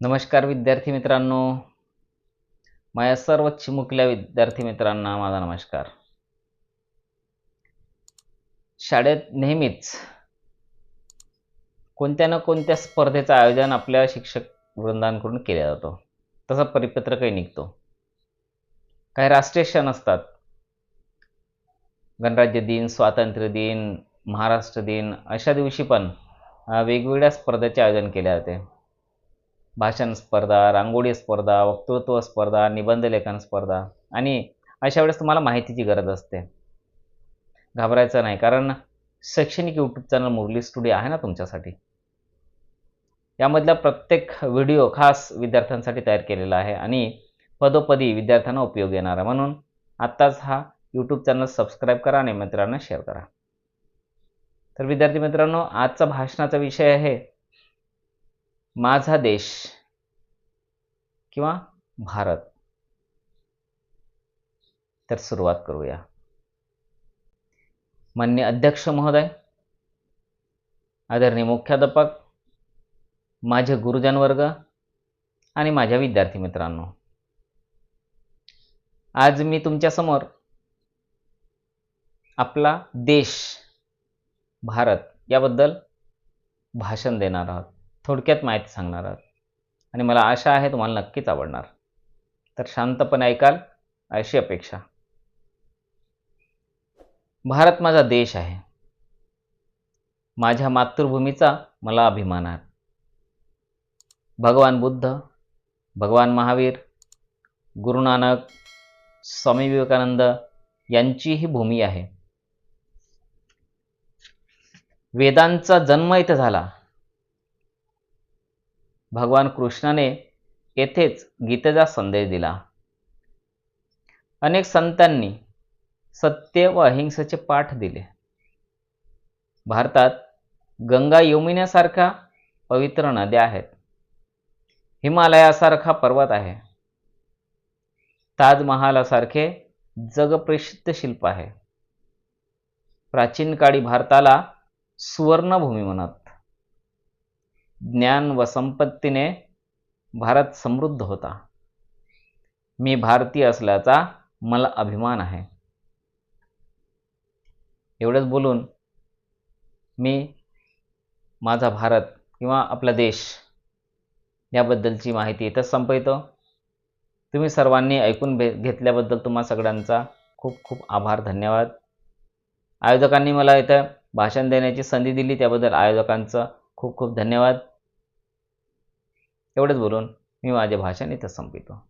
नमस्कार विद्यार्थी मित्रांनो. माझ्या सर्व चिमुकल्या विद्यार्थी मित्रांना माझा नमस्कार. शाळेत नेहमीच कोणत्या ना कोणत्या स्पर्धेचं आयोजन आपल्या शिक्षक वृंदांकडून केला जातो. तसा परिपत्रकही निघतो. काही राष्ट्रीय क्षण असतात. गणराज्य दिन स्वातंत्र्य दिन महाराष्ट्र दिन अशा दिवशी पण वेगवेगळ्या स्पर्धेचे आयोजन केले जाते. भाषण स्पर्धा रांगोळी स्पर्धा वक्तृत्व स्पर्धा निबंध लेखन स्पर्धा. आणि अशा वेळेस तुम्हाला माहितीची गरज असते. घाबरायचं नाही कारण शैक्षणिक यूट्यूब चॅनल मुरली स्टुडिओ आहे ना तुमच्यासाठी. यामधला प्रत्येक व्हिडिओ खास विद्यार्थ्यांसाठी तयार केलेला आहे आणि पदोपदी विद्यार्थ्यांना उपयोग येणार आहे. म्हणून आत्ताच हा यूट्यूब चॅनल सबस्क्राईब करा आणि मित्रांना शेअर करा. तर विद्यार्थी मित्रांनो आजचा भाषणाचा विषय आहे माझा देश किंवा भारत? तर सुरुवात करूया. मान्य अध्यक्ष महोदय आदरणीय मुख्याध्यापक माझे गुरुजन वर्ग आणि माझ्या विद्यार्थी मित्रांनो आज मी तुमच्यासमोर आपला देश भारत याबद्दल भाषण देणार आहोत. थोडक्यात माहिती सांगणार आहोत. आणि मला आशा आहे तुम्हाला नक्कीच आवडणार. तर शांतपणे ऐकाल अशी अपेक्षा. भारत माझा देश आहे. माझ्या मातृभूमीचा मला अभिमान आहे. भगवान बुद्ध भगवान महावीर गुरु नानक स्वामी विवेकानंद यांची ही भूमी आहे. वेदांचा जन्म इथं झाला. भगवान कृष्णाने येथेच गीतेचा संदेश दिला. अनेक संतांनी सत्य व अहिंसेचे पाठ दिले. भारतात गंगा यमुनेसारख्या पवित्र नद्या आहेत. हिमालयासारखा पर्वत आहे. ताजमहालासारखे जगप्रसिद्ध शिल्प आहे. प्राचीन काळी भारताला सुवर्णभूमी म्हणत ज्ञान व संपत्तीने भारत समृद्ध होता. मी भारतीय असल्याचा मला अभिमान आहे. एवढंच बोलून मी माझा भारत किंवा आपला देश याबद्दलची माहिती इथंच संपवितो. तुम्ही सर्वांनी ऐकून भे घेतल्याबद्दल तुम्हा सगळ्यांचा खूप खूप आभार धन्यवाद. आयोजकांनी मला इथं भाषण देण्याची संधी दिली त्याबद्दल आयोजकांचं खूप खूप धन्यवाद. एवढंच बोलून मी माझे भाषण इथं संपितो.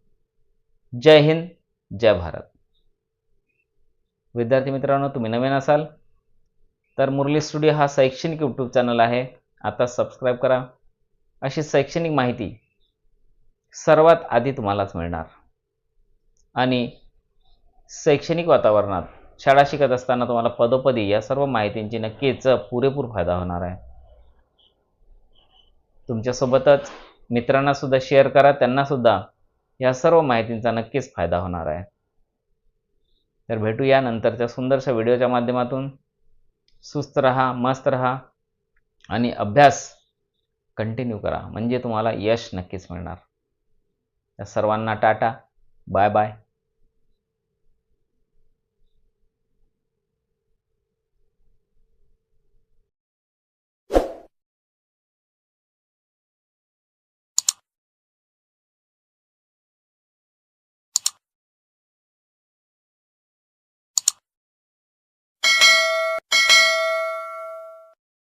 जय हिंद जय भारत. विद्यार्थी मित्रांनो तुम्ही नवीन असाल तर मुरली स्टुडिओ हा शैक्षणिक यूट्यूब चॅनल आहे. आता सबस्क्राईब करा. अशी शैक्षणिक माहिती सर्वात आधी तुम्हालाच मिळणार. आणि शैक्षणिक वातावरणात शाळा शिकत असताना तुम्हाला पदोपदी या सर्व माहितींची नक्कीच पुरेपूर फायदा होणार आहे. तुमच्यासोबतच मित्रांना सुद्धा शेअर करा त्यांना सुद्धा या सर्व माहितींचा नक्कीच फायदा होणार आहे. तर भेटूया नंतरच्या सुंदरशा व्हिडिओच्या माध्यमातून. सुस्त रहा मस्त रहा आणि अभ्यास कंटिन्यू करा. म्हणजे तुम्हाला यश नक्कीच मिळणार. त्या सर्वांना टाटा. Bye bye